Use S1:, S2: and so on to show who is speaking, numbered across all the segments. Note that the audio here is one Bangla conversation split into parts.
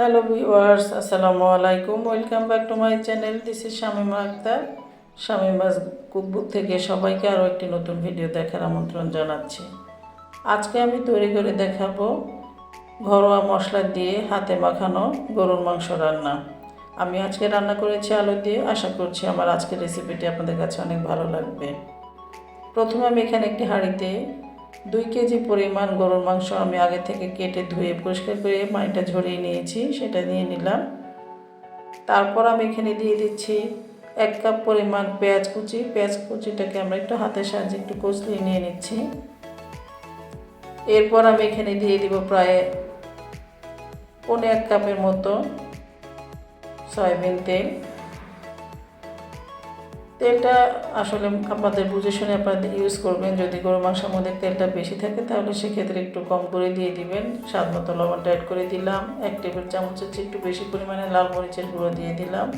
S1: হ্যালো ভিউয়ার্স, আসসালামু আলাইকুম। Welcome back to my channel this is Shamima Akter. Shamima's cookbook থেকে সবাইকে আরও একটি নতুন ভিডিও দেখার আমন্ত্রণ জানাচ্ছি। আজকে আমি তৈরি করে দেখাবো ঘরোয়া মশলা দিয়ে হাতে মাখানো গরুর মাংস রান্না। আমি আজকে রান্না করেছি আলু দিয়ে। আশা করছি আমার আজকের রেসিপিটি আপনাদের কাছে অনেক ভালো লাগবে। প্রথমে আমি এখানে একটি হাঁড়িতে দুই কেজি পরিমাণ গরুর মাংস আমি আগে থেকে কেটে ধুয়ে পরিষ্কার করে পানিটা ঝরিয়ে নিয়েছি, সেটা নিয়ে নিলাম। তারপর আমি এখানে দিয়ে দিচ্ছি এক কাপ পরিমাণ পেঁয়াজ কুচি। পেঁয়াজ কুচিটাকে আমরা একটু হাতের সাহায্যে একটু কচলিয়ে নিয়ে নিচ্ছি। এরপর আমি এখানে দিয়ে দিব প্রায় পনে এক কাপের মতো সয়াবিন তেল। তেলটা আসলে আপনাদের বুঝে শুনে আপনাদের ইউজ করবেন। যদি গরু মাংসের মধ্যে তেলটা বেশি থাকে, তাহলে সেক্ষেত্রে একটু কম করে দিয়ে দিবেন। স্বাদ মতো লবণটা অ্যাড করে দিলাম। এক টেবিল চামচ হচ্ছে একটু বেশি পরিমাণে লাল মরিচের গুঁড়ো দিয়ে দিলাম।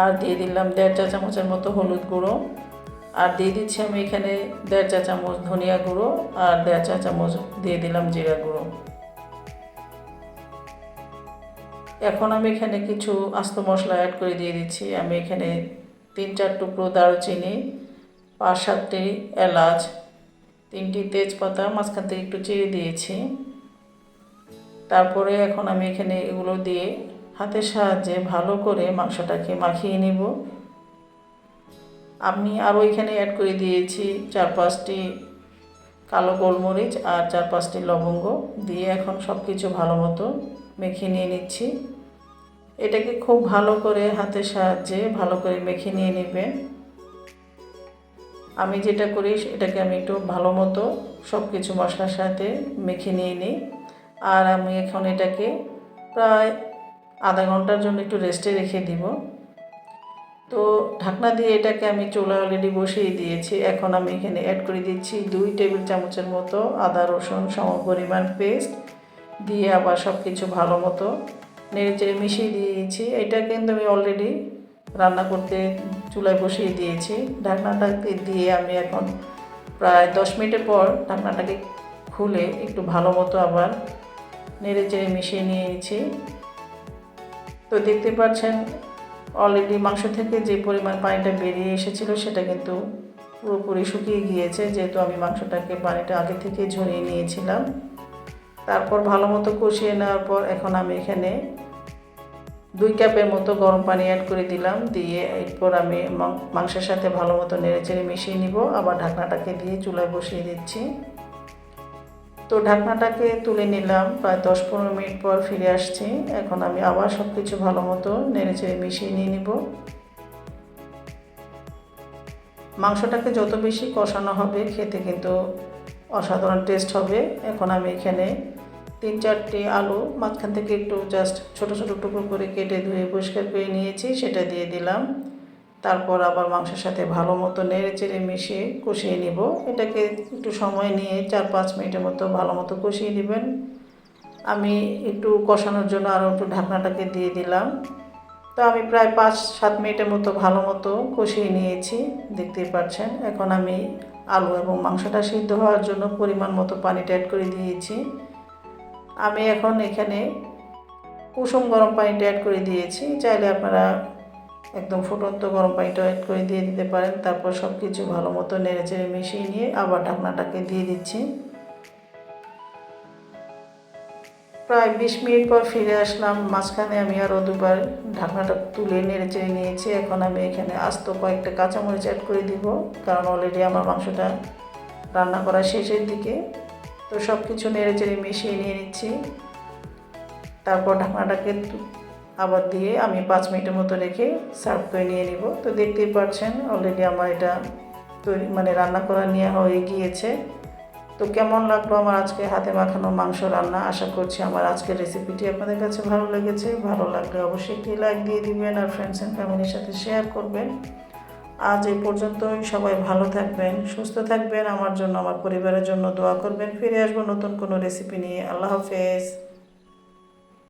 S1: আর দিয়ে দিলাম দেড় চা চামচের মতো হলুদ গুঁড়ো। আর দিয়ে দিচ্ছি আমি এখানে দেড় চা চামচ ধনিয়া গুঁড়ো আর দেড় চা চামচ দিয়ে দিলাম জিরা গুঁড়ো। এখন আমি এখানে কিছু আস্ত মশলা অ্যাড করে দিয়ে দিচ্ছি। আমি এখানে তিন চার টুকরো দারুচিনি, পাঁচ সাতটি এলাচ, তিনটি তেজপাতা, মাঝখান থেকে একটু চিড়ে দিয়েছি। তারপরে এখন আমি এখানে এগুলো দিয়ে হাতের সাহায্যে ভালো করে মাংসটাকে মাখিয়ে নিব। আমি আরও এখানে অ্যাড করে দিয়েছি চার পাঁচটি কালো গোলমরিচ আর চার পাঁচটি লবঙ্গ দিয়ে এখন সব কিছু ভালো মতো মেখে নিয়ে নিচ্ছি। এটাকে খুব ভালো করে হাতের সাহায্যে ভালো করে মেখে নিয়ে নেবেন আমি যেটা করি, এটাকে আমি একটু ভালো মতো সব কিছু মশলার সাথে মেখে নিয়ে নিই। আর আমি এখন এটাকে প্রায় আধা ঘণ্টার জন্য একটু রেস্টে রেখে দিব। তো ঢাকনা দিয়ে এটাকে আমি চুলা অলরেডি বসিয়ে দিয়েছি। এখন আমি এখানে অ্যাড করে দিচ্ছি দুই টেবিল চামচের মতো আদা, রসুন সম পরিমাণ পেস্ট দিয়ে আবার সব কিছু ভালো মতো নেড়ে মিশিয়ে দিয়েছি। এটা কিন্তু আমি অলরেডি রান্না করতে চুলায় বসিয়ে দিয়েছি। ঢাকনাটাকে দিয়ে আমি এখন প্রায় দশ মিনিটের পর ঢাকনাটাকে খুলে একটু ভালো মতো আবার নেড়ে চেড়ে মিশিয়ে নিয়েছি। তো দেখতে পাচ্ছেন অলরেডি মাংস থেকে যে পরিমাণ পানিটা বেরিয়ে এসেছিল সেটা কিন্তু পুরোপুরি শুকিয়ে গিয়েছে। যেহেতু আমি মাংসটাকে পানিটা আগে থেকে ঝরিয়ে নিয়েছিলাম। তারপর ভালো মতো কষিয়ে নেওয়ার পর এখন আমি এখানে দুই কাপের মতো গরম পানি অ্যাড করে দিলাম। দিয়ে এরপর আমি মাংসের সাথে ভালো মতো নেড়ে চেড়ে মিশিয়ে নিব। আবার ঢাকনাটাকে দিয়ে চুলায় বসিয়ে দিচ্ছি। তো ঢাকনাটাকে তুলে নিলাম। প্রায় দশ পনেরো মিনিট পর ফিরে আসছি। এখন আমি আবার সব কিছু ভালো মতো নেড়ে চেড়ে মিশিয়ে নিয়ে নিব। মাংসটাকে যত বেশি কষানো হবে, খেতে কিন্তু অসাধারণ টেস্ট হবে। এখন আমি এখানে তিন চারটি আলু মাঝখান থেকে একটু জাস্ট ছোট ছোট টুকরো করে কেটে ধুয়ে পরিষ্কার করে নিয়েছি, সেটা দিয়ে দিলাম। তারপর আবার মাংসের সাথে ভালো মতো নেড়ে চেড়ে মিশিয়ে কষিয়ে নিব। এটাকে একটু সময় নিয়ে চার পাঁচ মিনিটের মতো ভালো মতো কষিয়ে নেবেন। আমি একটু কষানোর জন্য আরও একটু ঢাকনাটাকে দিয়ে দিলাম। তো আমি প্রায় পাঁচ সাত মিনিটের মতো ভালো মতো কষিয়ে নিয়েছি, দেখতেই পাচ্ছেন। এখন আমি আলু এবং মাংসটা সিদ্ধ হওয়ার জন্য পরিমাণ মতো পানিটা অ্যাড করে দিয়েছি। আমি এখন এখানে কুসুম গরম পানিটা অ্যাড করে দিয়েছি। চাইলে আপনারা একদম ফুটন্ত গরম পানিটা অ্যাড করে দিয়ে দিতে পারেন। তারপর সব কিছু ভালো মতো নেড়ে চেড়ে মিশিয়ে নিয়ে আবার ঢাকনাটাকে দিয়ে দিচ্ছি। প্রায় বিশ মিনিট পর ফিরে আসলাম। মাঝখানে আমি আরও দুবার ঢাকনাটা তুলে নেড়ে চেড়ে নিয়েছি। এখন আমি এখানে আস্ত কয়েকটা কাঁচামরিচ অ্যাড করে দিব। কারণ অলরেডি আমার মাংসটা রান্না করা শেষের দিকে। তো সব কিছু নেড়ে চেড়ে মিশিয়ে নিয়ে নিচ্ছি। তারপর ঢাকনাটাকে আবার দিয়ে আমি পাঁচ মিনিটের মতো রেখে সার্ভ করে নিয়ে নিব। তো দেখতেই পাচ্ছেন অলরেডি আমার এটা তৈরি মানে রান্না করা নিয়ে হয়ে গিয়েছে। তো কেমন লাগল আমার আজকে হাতে মাখানো মাংস রান্না? আশা করছি আমার আজকের রেসিপিটি আপনাদের কাছে ভালো লেগেছে। ভালো লাগলে অবশ্যই একটি লাইক দিয়ে দিবেন আর ফ্রেন্ডস অ্যান্ড ফ্যামিলির সাথে শেয়ার করবেন। আজ এই পর্যন্তই। সবাই ভালো থাকবেন, সুস্থ থাকবেন। আমার জন্য, আমার পরিবারের জন্য দোয়া করবেন। ফিরে আসব নতুন কোনো রেসিপি নিয়ে। আল্লাহ হাফেজ।